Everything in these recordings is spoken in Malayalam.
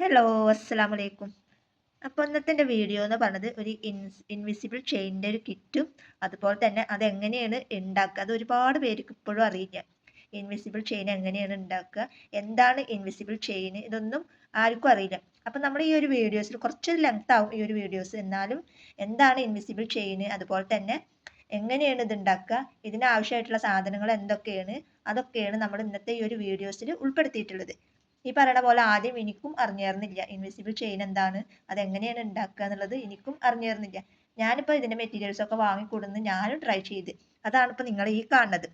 ഹലോ അസ്സാം വലൈക്കും അപ്പോൾ ഇന്നത്തെ വീഡിയോ എന്ന് പറഞ്ഞത് ഒരു ഇൻസ് ഇൻവിസിബിൾ ചെയിനിന്റെ ഒരു കിറ്റും അതുപോലെ തന്നെ അതെങ്ങനെയാണ് ഉണ്ടാക്കുക അത് ഒരുപാട് പേർക്ക് ഇപ്പോഴും അറിയില്ല. ഇൻവിസിബിൾ ചെയിൻ എങ്ങനെയാണ് ഉണ്ടാക്കുക എന്താണ് ഇൻവിസിബിൾ ചെയിൻ ഇതൊന്നും ആർക്കും അറിയില്ല. അപ്പം നമ്മൾ ഈ ഒരു വീഡിയോസിൽ കുറച്ച് ലെങ്ത് ആവും ഈ ഒരു വീഡിയോസ് എന്നാലും എന്താണ് ഇൻവിസിബിൾ ചെയിൻ അതുപോലെ തന്നെ എങ്ങനെയാണ് ഇത് ഉണ്ടാക്കുക ഇതിനാവശ്യമായിട്ടുള്ള സാധനങ്ങൾ എന്തൊക്കെയാണ്? അതൊക്കെയാണ് നമ്മൾ ഇന്നത്തെ ഈ ഒരു വീഡിയോസിൽ ഉൾപ്പെടുത്തിയിട്ടുള്ളത്. ഈ പറയണ പോലെ ആദ്യം എനിക്കും അറിഞ്ഞായിരുന്നില്ല. ഇൻവിസിബിൾ ചെയിൻ എന്താണ്? അത് എങ്ങനെയാണ് ഉണ്ടാക്കുക എന്നുള്ളത് എനിക്കും അറിഞ്ഞായിരുന്നില്ല. ഞാനിപ്പോൾ ഇതിന്റെ മെറ്റീരിയൽസ് ഒക്കെ വാങ്ങിക്കൊടുന്ന് ഞാനും ട്രൈ ചെയ്ത്. അതാണ് ഇപ്പോൾ നിങ്ങൾ ഈ കാണുന്നത്.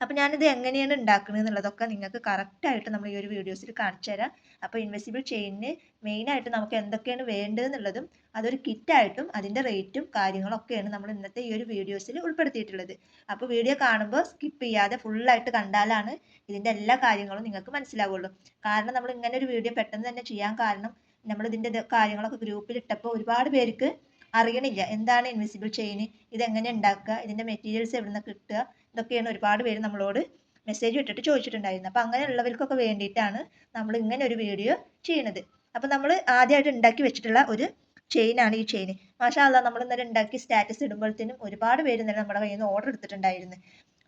അപ്പോൾ ഞാനിത് എങ്ങനെയാണ് ഉണ്ടാക്കുന്നത് എന്നുള്ളതൊക്കെ നിങ്ങൾക്ക് കറക്റ്റായിട്ട് നമ്മൾ ഈ ഒരു വീഡിയോസിൽ കാണിച്ചു തരാം. അപ്പോൾ ഇൻവെസിബിൾ ചെയിനിന് മെയിനായിട്ട് നമുക്ക് എന്തൊക്കെയാണ് വേണ്ടതെന്നുള്ളതും അതൊരു കിറ്റായിട്ടും അതിന്റെ റേറ്റും കാര്യങ്ങളൊക്കെയാണ് നമ്മൾ ഇന്നത്തെ ഈ ഒരു വീഡിയോസിൽ ഉൾപ്പെടുത്തിയിട്ടുള്ളത്. അപ്പോൾ വീഡിയോ കാണുമ്പോൾ സ്കിപ്പ് ചെയ്യാതെ ഫുള്ളായിട്ട് കണ്ടാലാണ് ഇതിന്റെ എല്ലാ കാര്യങ്ങളും നിങ്ങൾക്ക് മനസ്സിലാവുള്ളൂ. കാരണം നമ്മൾ ഇങ്ങനെ ഒരു വീഡിയോ പെട്ടെന്ന് തന്നെ ചെയ്യാൻ കാരണം നമ്മൾ ഇതിന്റെ കാര്യങ്ങളൊക്കെ ഗ്രൂപ്പിൽ ഇട്ടപ്പോൾ ഒരുപാട് പേർക്ക് അറിയണില്ല. എന്താണ് ഇൻവിസിബിൾ ചെയിൻ ഇത് എങ്ങനെ ഉണ്ടാക്കുക? ഇതിന്റെ മെറ്റീരിയൽസ് എവിടെ നിന്ന് കിട്ടുക? ഇതൊക്കെയാണ് ഒരുപാട് പേര് നമ്മളോട് മെസ്സേജ് ഇട്ടിട്ട് ചോദിച്ചിട്ടുണ്ടായിരുന്നു. അപ്പോൾ അങ്ങനെയുള്ളവർക്കൊക്കെ വേണ്ടിയിട്ടാണ് നമ്മൾ ഇങ്ങനെ ഒരു വീഡിയോ ചെയ്യണത്. അപ്പോൾ നമ്മൾ ആദ്യമായിട്ട് ഉണ്ടാക്കി വെച്ചിട്ടുള്ള ഒരു ചെയിനാണ് ഈ ചെയിൻ മാഷാ അല്ല നമ്മൾ ഇന്നലെ ഉണ്ടാക്കി സ്റ്റാറ്റസ് ഇടുമ്പോഴത്തേനും ഒരുപാട് പേര് ഇന്നലെ നമ്മുടെ കയ്യിൽ നിന്ന് ഓർഡർ എടുത്തിട്ടുണ്ടായിരുന്നു.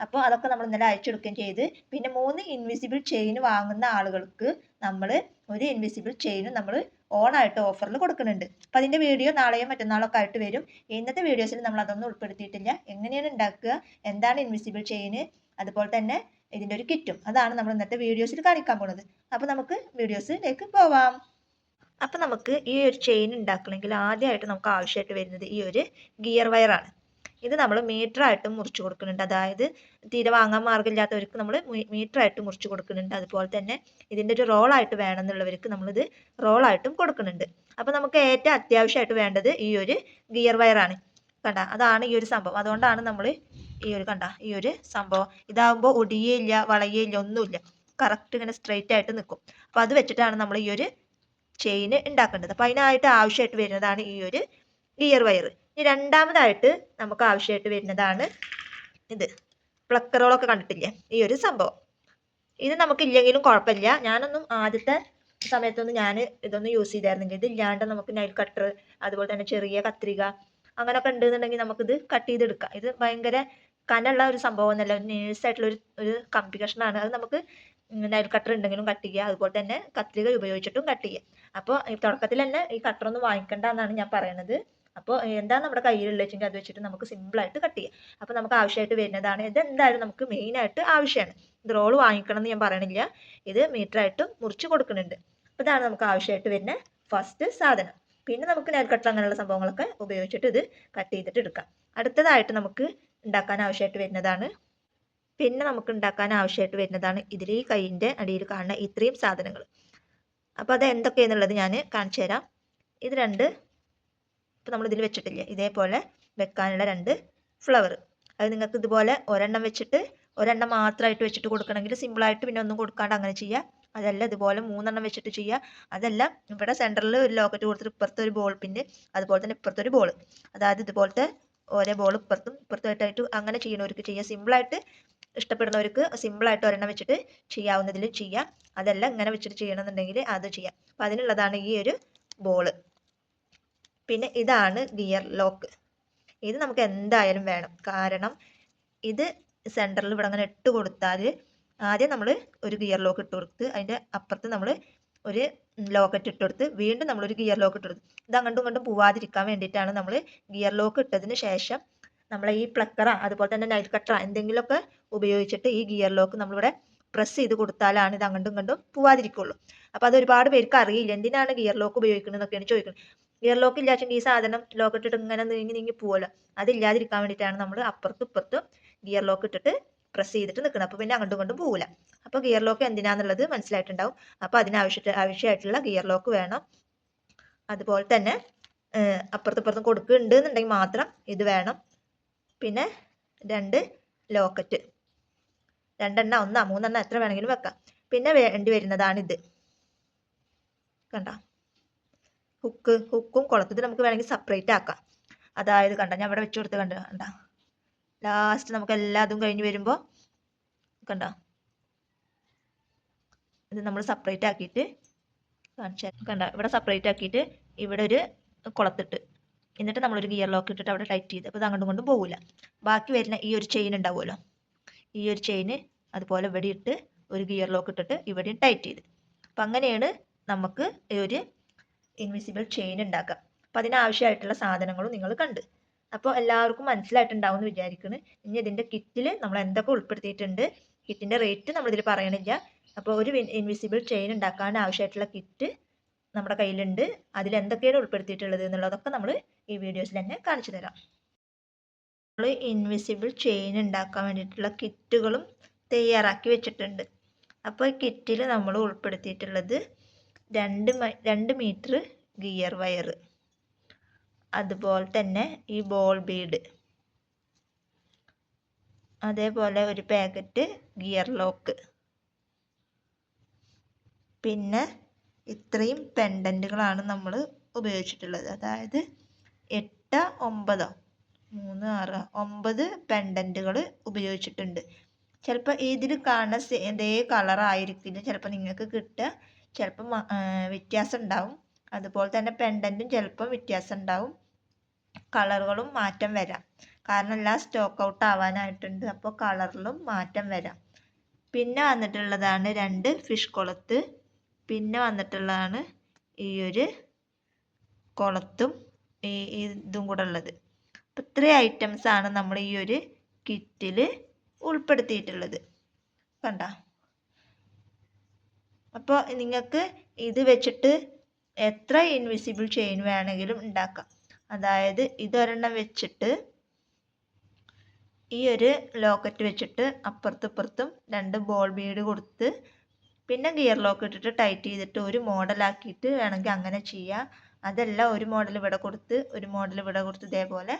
അപ്പോൾ അതൊക്കെ നമ്മൾ ഇന്നലെ അയച്ചെടുക്കുകയും ചെയ്ത്. പിന്നെ മൂന്ന് ഇൻവിസിബിൾ ചെയിൻ വാങ്ങുന്ന ആളുകൾക്ക് നമ്മൾ ഒരു ഇൻവിസിബിൾ ചെയിനും നമ്മൾ ഓണായിട്ട് ഓഫറിൽ കൊടുക്കുന്നുണ്ട്. അപ്പം അതിന്റെ വീഡിയോ നാളെയോ മറ്റന്നാളൊക്കെ ആയിട്ട് വരും. ഇന്നത്തെ വീഡിയോസിൽ നമ്മൾ അതൊന്നും ഉൾപ്പെടുത്തിയിട്ടില്ല. എങ്ങനെയാണ് ഉണ്ടാക്കുക? എന്താണ് ഇൻവിസിബിൾ ചെയിൻ അതുപോലെ തന്നെ ഇതിന്റെ ഒരു കിറ്റും. അതാണ് നമ്മൾ ഇന്നത്തെ വീഡിയോസിൽ കാണിക്കാൻ പോകുന്നത് അപ്പോൾ നമുക്ക് വീഡിയോസിലേക്ക് പോവാം. അപ്പം നമുക്ക് ഈ ഒരു ചെയിൻ ഉണ്ടാക്കണമെങ്കിൽ ആദ്യമായിട്ട് നമുക്ക് ആവശ്യമായിട്ട് വരുന്നത് ഈ ഒരു ഗിയർ വയറാണ് ഇത് നമ്മൾ മീറ്റർ ആയിട്ട് മുറിച്ചു കൊടുക്കുന്നുണ്ട്. അതായത് തീരെ വാങ്ങാൻ മാർഗമില്ലാത്തവർക്ക് നമ്മൾ മീറ്റർ ആയിട്ട് മുറിച്ചു കൊടുക്കുന്നുണ്ട്. അതുപോലെ തന്നെ ഇതിന്റെ ഒരു റോളായിട്ട് വേണമെന്നുള്ളവർക്ക് നമ്മളിത് റോളായിട്ടും കൊടുക്കുന്നുണ്ട്. അപ്പോൾ നമുക്ക് ഏറ്റവും അത്യാവശ്യമായിട്ട് വേണ്ടത് ഈ ഒരു ഗിയർ വയറാണ് കണ്ട? അതാണ് ഈ ഒരു സംഭവം. അതുകൊണ്ടാണ് നമ്മൾ ഈ ഒരു കണ്ട? ഈ ഒരു സംഭവം. ഇതാകുമ്പോൾ ഒടിയേയില്ല വളയേയില്ല ഒന്നുമില്ല കറക്റ്റ് ഇങ്ങനെ സ്ട്രെയിറ്റ് ആയിട്ട് നിൽക്കും. അപ്പോൾ അത് വെച്ചിട്ടാണ് നമ്മൾ ഈ ഒരു ചെയിൻ ഉണ്ടാക്കേണ്ടത്. അപ്പോൾ അതിനായിട്ട് ആവശ്യമായിട്ട് വരുന്നതാണ് ഈ ഒരു ഗിയർ വയർ ഇനി രണ്ടാമതായിട്ട് നമുക്ക് ആവശ്യമായിട്ട് വരുന്നതാണ് ഇത്. പ്ലക്കറുകളൊക്കെ കണ്ടിട്ടില്ലേ? ഈ ഒരു സംഭവം. ഇത് നമുക്കില്ലെങ്കിലും കുഴപ്പമില്ല. ഞാനൊന്നും ആദ്യത്തെ സമയത്തൊന്നും ഞാൻ ഇതൊന്നും യൂസ് ചെയ്തായിരുന്നില്ല. ഇതില്ലാണ്ട് നമുക്ക് നൈൽ കട്ടർ അതുപോലെ തന്നെ ചെറിയ കത്രിക അങ്ങനെയൊക്കെ ഉണ്ടെന്നുണ്ടെങ്കിൽ നമുക്കിത് കട്ട് ചെയ്തെടുക്കാം. ഇത് ഭയങ്കര കനുള്ള ഒരു സംഭവം എന്നല്ല ഒരു നേഴ്സായിട്ടുള്ള ഒരു ഒരു കമ്പി കഷ്ണമാണ് അത് നമുക്ക് നൈൽ കട്ടർ ഉണ്ടെങ്കിലും കട്ട് ചെയ്യുക അതുപോലെ തന്നെ കത്രിക ഉപയോഗിച്ചിട്ടും കട്ട് ചെയ്യുക അപ്പോൾ തുടക്കത്തിൽ തന്നെ ഈ കട്ടറൊന്നും വാങ്ങിക്കണ്ട എന്നാണ് ഞാൻ പറയുന്നത് അപ്പോൾ എന്താണ് നമ്മുടെ കയ്യിലുള്ള വെച്ചെങ്കിൽ അത് വെച്ചിട്ട് നമുക്ക് സിമ്പിളായിട്ട് കട്ട് ചെയ്യാം. അപ്പോൾ നമുക്ക് ആവശ്യമായിട്ട് വരുന്നതാണ് ഇത് എന്തായാലും നമുക്ക് മെയിനായിട്ട് ആവശ്യമാണ്. ഇത് റോൾ വാങ്ങിക്കണം എന്ന് ഞാൻ പറയണില്ല. ഇത് മീറ്ററായിട്ട് മുറിച്ച് കൊടുക്കുന്നുണ്ട്. അപ്പോൾ ഇതാണ് നമുക്ക് ആവശ്യമായിട്ട് വരുന്ന ഫസ്റ്റ് സാധനം. പിന്നെ നമുക്ക് നെൽ കട്ടർ അങ്ങനെയുള്ള സംഭവങ്ങളൊക്കെ ഉപയോഗിച്ചിട്ട് ഇത് കട്ട് ചെയ്തിട്ട് എടുക്കാം. അടുത്തതായിട്ട് നമുക്ക് ഉണ്ടാക്കാൻ ആവശ്യമായിട്ട് വരുന്നതാണ്. പിന്നെ നമുക്ക് ഉണ്ടാക്കാൻ ആവശ്യമായിട്ട് വരുന്നതാണ് ഇതിൽ ഈ കൈയിന്റെ അടിയിൽ കാണുന്ന ഇത്രയും സാധനങ്ങൾ. അപ്പോൾ അത് എന്തൊക്കെയാണെന്നുള്ളത് ഞാൻ കാണിച്ചു തരാം ഇത് രണ്ട് ഇപ്പോൾ നമ്മൾ ഇതിൽ വെച്ചിട്ടില്ലേ? ഇതേപോലെ വെക്കാനുള്ള രണ്ട് ഫ്ലവർ അത് നിങ്ങൾക്ക് ഇതുപോലെ ഒരെണ്ണം വെച്ചിട്ട് ഒരെണ്ണം മാത്രമായിട്ട് വെച്ചിട്ട് കൊടുക്കണമെങ്കിൽ സിമ്പിളായിട്ട് പിന്നെ ഒന്നും കൊടുക്കാണ്ട് അങ്ങനെ ചെയ്യുക. അതല്ല ഇതുപോലെ മൂന്നെണ്ണം വെച്ചിട്ട് ചെയ്യുക. അതല്ല ഇവിടെ സെന്ററിൽ ഒരു ലോക്കറ്റ് കൊടുത്തിട്ട് ഇപ്പുറത്തെ ഒരു ബോൾ പിന്നെ അതുപോലെ തന്നെ ഇപ്പുറത്തെ ഒരു ബോൾ അതായത് ഇതുപോലത്തെ ഓരോ ബോൾ ഇപ്പുറത്തും ഇപ്പുറത്തായിട്ടായിട്ട് അങ്ങനെ ചെയ്യുന്നവർക്ക് ചെയ്യുക. സിമ്പിളായിട്ട് ഇഷ്ടപ്പെടുന്നവർക്ക് സിമ്പിളായിട്ട് ഒരെണ്ണം വെച്ചിട്ട് ചെയ്യാവുന്നതിൽ ചെയ്യാം അതല്ല ഇങ്ങനെ വെച്ചിട്ട് ചെയ്യണമെന്നുണ്ടെങ്കിൽ അത് ചെയ്യാം അപ്പം അതിനുള്ളതാണ് ഈ ഒരു ബോൾ പിന്നെ ഇതാണ് ഗിയർ ലോക്ക് ഇത് നമുക്ക് എന്തായാലും വേണം. കാരണം ഇത് സെന്ററിൽ ഇവിടെ അങ്ങനെ ഇട്ട് കൊടുത്താൽ ആദ്യം നമ്മൾ ഒരു ഗിയർ ലോക്ക് ഇട്ട് കൊടുത്ത് അതിന്റെ അപ്പുറത്ത് നമ്മൾ ഒരു ലോക്കറ്റ് ഇട്ട് കൊടുത്ത് വീണ്ടും നമ്മളൊരു ഗിയർ ലോക്ക് ഇട്ട് കൊടുത്ത്. ഇത് അങ്ങോട്ടും ഇങ്ങോട്ടും പോവാതിരിക്കാൻ വേണ്ടിയിട്ടാണ് നമ്മൾ ഗിയർ ലോക്ക് ഇട്ടതിന് ശേഷം നമ്മളെ ഈ പ്ലക്കറ അതുപോലെ തന്നെ നൈറ്റ് കട്ടറ എന്തെങ്കിലുമൊക്കെ ഉപയോഗിച്ചിട്ട് ഈ ഗിയർ ലോക്ക് നമ്മളിവിടെ പ്രസ് ചെയ്ത് കൊടുത്താലാണ് ഇത് അങ്ങോട്ടും ഇങ്ങോട്ടും പോവാതിരിക്കുള്ളൂ. അപ്പോൾ അത് ഒരുപാട് പേർക്ക് അറിയില്ല. എന്തിനാണ് ഗിയർ ലോക്ക് ഉപയോഗിക്കുന്നത് എന്നൊക്കെയാണ് ചോദിക്കുന്നത്. ഗിയർ ലോക്ക് ഈ സാധനം ലോക്ക് ഇട്ടിട്ട് ഇങ്ങനെ നീങ്ങി നീങ്ങി പോവല്ലോ. അതില്ലാതിരിക്കാൻ വേണ്ടിയിട്ടാണ് നമ്മൾ അപ്പുറത്തും ഇപ്പുറത്തും ഗിയർ ലോക്ക് ഇട്ടിട്ട് പ്രസ് ചെയ്തിട്ട് നിൽക്കണം അപ്പോൾ പിന്നെ അങ്ങോട്ടും ഇങ്ങോട്ടും പോവില്ല അപ്പോൾ ഗിയർ ലോക്ക് എന്തിനാന്നുള്ളത് മനസ്സിലായിട്ടുണ്ടാവും. അപ്പോൾ അതിനാവശ്യ ആവശ്യമായിട്ടുള്ള ഗിയർ ലോക്ക് വേണം. അതുപോലെ തന്നെ അപ്പുറത്തും കൊടുക്കുന്നുണ്ട് എന്നുണ്ടെങ്കിൽ മാത്രം ഇത് വേണം. പിന്നെ രണ്ട് ലോക്കറ്റ്. രണ്ടെണ്ണ ഒന്നാ മൂന്നെണ്ണ എത്ര വേണമെങ്കിലും വെക്കാം. പിന്നെ വേണ്ടി വരുന്നതാണിത്. കണ്ട? ഹുക്ക് ഹുക്കും കുളത്തിൽ നമുക്ക് വേണമെങ്കിൽ സെപ്പറേറ്റ് ആക്കാം. അതായത് കണ്ട ഞാൻ ഇവിടെ വെച്ച് കൊടുത്ത് കണ്ട കണ്ട. ലാസ്റ്റ് നമുക്ക് എല്ലാതും കഴിഞ്ഞ് വരുമ്പോൾ കണ്ട. ഇത് നമ്മൾ സെപ്പറേറ്റ് ആക്കിയിട്ട് കാണിച്ചാൽ കണ്ട ഇവിടെ സെപ്പറേറ്റ് ആക്കിയിട്ട് ഇവിടെ ഒരു കുളത്തിട്ട്. എന്നിട്ട് നമ്മളൊരു ഗിയർ ലോക്ക് ഇട്ടിട്ട് അവിടെ ടൈറ്റ് ചെയ്ത്. അപ്പോൾ ഇത് അങ്ങോട്ടും കൊണ്ടും പോകില്ല ബാക്കി വരുന്ന ഈ ഒരു ചെയിൻ ഉണ്ടാവുമല്ലോ. ഈ ഒരു ചെയിന് അതുപോലെ ഇവിടെ ഇട്ട് ഒരു ഗിയർ ലോക്ക് ഇട്ടിട്ട് ഇവിടെയും ടൈറ്റ് ചെയ്ത്. അപ്പം അങ്ങനെയാണ് നമുക്ക് ഈ ഒരു ഇൻവിസിബിൾ ചെയിൻ ഉണ്ടാക്കാം അപ്പോൾ അതിനാവശ്യമായിട്ടുള്ള സാധനങ്ങളും നിങ്ങൾ കണ്ട്. അപ്പോൾ എല്ലാവർക്കും മനസ്സിലായിട്ടുണ്ടാവും എന്ന് വിചാരിക്കുന്നു ഇനി ഇതിന്റെ കിറ്റിൽ നമ്മൾ എന്തൊക്കെ ഉൾപ്പെടുത്തിയിട്ടുണ്ട് കിറ്റിന്റെ റേറ്റ് നമ്മളിതിൽ പറയണില്ല. അപ്പോൾ ഒരു ഇൻവിസിബിൾ ചെയിൻ ഉണ്ടാക്കാൻ ആവശ്യമായിട്ടുള്ള കിറ്റ് നമ്മുടെ കയ്യിലുണ്ട്. അതിൽ എന്തൊക്കെയാണ് ഉൾപ്പെടുത്തിയിട്ടുള്ളത് എന്നുള്ളതൊക്കെ നമ്മൾ ഈ വീഡിയോസിൽ തന്നെ കാണിച്ചു തരാം. നമ്മൾ ഇൻവിസിബിൾ ചെയിൻ ഉണ്ടാക്കാൻ വേണ്ടിയിട്ടുള്ള കിറ്റുകളും തയ്യാറാക്കി വെച്ചിട്ടുണ്ട്. അപ്പോൾ കിറ്റിൽ നമ്മൾ ഉൾപ്പെടുത്തിയിട്ടുള്ളത് രണ്ട് രണ്ട് മീറ്റർ ഗിയർ വയർ. അതുപോലെ തന്നെ ഈ ബോൾ ബീഡ്. അതേപോലെ ഒരു പാക്കറ്റ് ഗിയർ ലോക്ക്. പിന്നെ ഇത്രയും പെൻഡന്റുകളാണ് നമ്മൾ ഉപയോഗിച്ചിട്ടുള്ളത്. അതായത് എട്ട് ഒമ്പതോ മൂന്ന് ആറ് ഒമ്പത് പെൻഡന്റുകൾ ഉപയോഗിച്ചിട്ടുണ്ട്. ചിലപ്പോൾ ഇതിൽ കാണുന്ന ഇതേ കളറായിരിക്കില്ല. ചിലപ്പോൾ നിങ്ങൾക്ക് കിട്ടുക ചിലപ്പം വ്യത്യാസം ഉണ്ടാവും അതുപോലെ തന്നെ പെൻഡന്റും ചിലപ്പം വ്യത്യാസം ഉണ്ടാവും കളറുകളും മാറ്റം വരാം. കാരണം എല്ലാം സ്റ്റോക്ക് ഔട്ട് ആവാനായിട്ടുണ്ട്. അപ്പോൾ കളറിലും മാറ്റം വരാം. പിന്നെ വന്നിട്ടുള്ളതാണ് രണ്ട് ഫിഷ് കുളത്ത്. പിന്നെ വന്നിട്ടുള്ളതാണ് ഈ ഒരു കുളത്തും ഈ ഇതും കൂടെ ഉള്ളത്. അപ്പം ഇത്രയും ഐറ്റംസ് ആണ് നമ്മൾ ഈ ഒരു കിറ്റിൽ ഉൾപ്പെടുത്തിയിട്ടുള്ളത്. കണ്ട? അപ്പോൾ നിങ്ങൾക്ക് ഇത് വെച്ചിട്ട് എത്ര ഇൻവിസിബിൾ ചെയിൻ വേണമെങ്കിലും ഉണ്ടാക്കാം. അതായത് ഇതൊരെണ്ണം വെച്ചിട്ട് ഈ ഒരു ലോക്കറ്റ് വെച്ചിട്ട് അപ്പുറത്തും ഇപ്പുറത്തും രണ്ട് ബോൾ ബീഡ് കൊടുത്ത് പിന്നെ ഗിയർ ലോക്ക് ഇട്ടിട്ട് ടൈറ്റ് ചെയ്തിട്ട് ഒരു മോഡലാക്കിയിട്ട് വേണമെങ്കിൽ അങ്ങനെ ചെയ്യാം. അതല്ല ഒരു മോഡൽ ഇവിടെ കൊടുത്ത് ഒരു മോഡൽ ഇവിടെ കൊടുത്ത് ഇതേപോലെ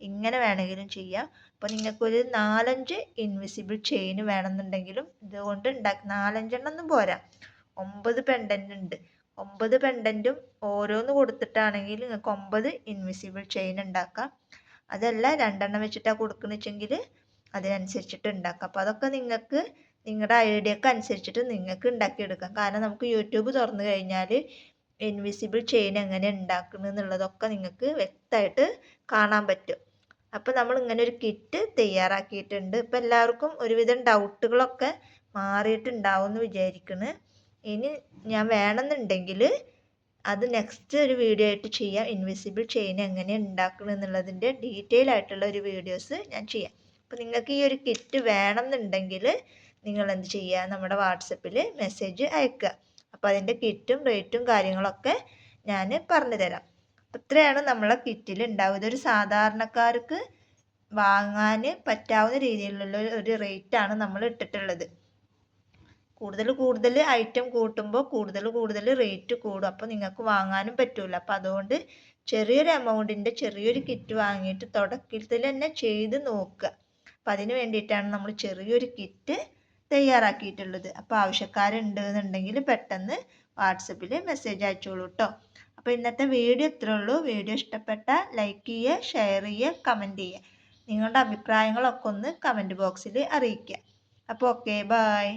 ഇങ്ങനെ വേണമെങ്കിലും ചെയ്യാം. അപ്പോൾ നിങ്ങൾക്കൊരു നാലഞ്ച് ഇൻവിസിബിൾ ചെയിൻ വേണമെന്നുണ്ടെങ്കിലും ഇതുകൊണ്ട് ഉണ്ടാക്കി നാലഞ്ചെണ്ണം ഒന്നും പോരാ. ഒമ്പത് പെൻഡന്റ് ഉണ്ട്. ഒമ്പത് പെൻഡന്റും ഓരോന്ന് കൊടുത്തിട്ടാണെങ്കിൽ നിങ്ങൾക്ക് ഒമ്പത് ഇൻവിസിബിൾ ചെയിൻ ഉണ്ടാക്കാം. അതല്ല രണ്ടെണ്ണം വെച്ചിട്ടാണ് കൊടുക്കുന്നത് വെച്ചെങ്കിൽ അതിനനുസരിച്ചിട്ട് ഉണ്ടാക്കാം. അപ്പോൾ അതൊക്കെ നിങ്ങൾക്ക് നിങ്ങളുടെ ഐഡിയക്ക് അനുസരിച്ചിട്ട് നിങ്ങൾക്ക് ഉണ്ടാക്കിയെടുക്കാം. കാരണം നമുക്ക് യൂട്യൂബ് തുറന്നു കഴിഞ്ഞാൽ ഇൻവിസിബിൾ ചെയിൻ എങ്ങനെ ഉണ്ടാക്കുന്നത് എന്നുള്ളതൊക്കെ നിങ്ങൾക്ക് വ്യക്തമായിട്ട് കാണാൻ പറ്റും. അപ്പോൾ നമ്മൾ ഇങ്ങനെ ഒരു കിറ്റ് തയ്യാറാക്കിയിട്ടുണ്ട്. ഇപ്പോൾ എല്ലാവർക്കും ഒരുവിധം ഡൗട്ടുകളൊക്കെ മാറിയിട്ടുണ്ടാവും എന്ന് വിചാരിക്കുന്നു. ഇനി ഞാൻ വേണമെന്നുണ്ടെങ്കിൽ അത് നെക്സ്റ്റ് ഒരു വീഡിയോ ആയിട്ട് ചെയ്യാം. ഇൻവിസിബിൾ ചെയിൻ എങ്ങനെ ഉണ്ടാക്കണം എന്നുള്ളതിന്റെ ഡീറ്റെയിൽ ആയിട്ടുള്ള ഒരു വീഡിയോസ് ഞാൻ ചെയ്യാം. അപ്പോൾ നിങ്ങൾക്ക് ഈ ഒരു കിറ്റ് വേണമെന്നുണ്ടെങ്കിൽ നിങ്ങൾ എന്ത് ചെയ്യുക നമ്മുടെ വാട്സപ്പിൽ മെസ്സേജ് അയക്കുക. അപ്പോൾ അതിന്റെ കിറ്റും റേറ്റും കാര്യങ്ങളൊക്കെ ഞാൻ പറഞ്ഞു തരാം ഇത്രയാണ് നമ്മളെ കിറ്റിൽ ഉണ്ടാവുക. ഇതൊരു സാധാരണക്കാർക്ക് വാങ്ങാൻ പറ്റാവുന്ന രീതിയിലുള്ള ഒരു റേറ്റാണ് നമ്മൾ ഇട്ടിട്ടുള്ളത്. കൂടുതൽ കൂടുതൽ ഐറ്റം കൂട്ടുമ്പോൾ കൂടുതൽ കൂടുതൽ റേറ്റ് കൂടും. അപ്പോൾ നിങ്ങൾക്ക് വാങ്ങാനും പറ്റില്ല അപ്പോൾ അതുകൊണ്ട് ചെറിയൊരു എമൗണ്ടിന്റെ ചെറിയൊരു കിറ്റ് വാങ്ങിയിട്ട് തുടക്കത്തിൽ തന്നെ ചെയ്ത് നോക്കുക. അപ്പം അതിന് വേണ്ടിയിട്ടാണ് നമ്മൾ ചെറിയൊരു കിറ്റ് തയ്യാറാക്കിയിട്ടുള്ളത്. അപ്പോൾ ആവശ്യക്കാരുണ്ട് എന്നുണ്ടെങ്കിൽ പെട്ടെന്ന് വാട്സപ്പിൽ മെസ്സേജ് അയച്ചോളൂ കേട്ടോ അപ്പോൾ ഇന്നത്തെ വീഡിയോ ഇത്രേ ഉള്ളൂ. വീഡിയോ ഇഷ്ടപ്പെട്ട ലൈക്ക് ചെയ്യുക ഷെയർ ചെയ്യുക കമന്റ് ചെയ്യുക. നിങ്ങളുടെ അഭിപ്രായങ്ങളൊക്കെ ഒന്ന് കമന്റ് ബോക്സിൽ അറിയിക്കുക. അപ്പോൾ ഓക്കെ ബായ്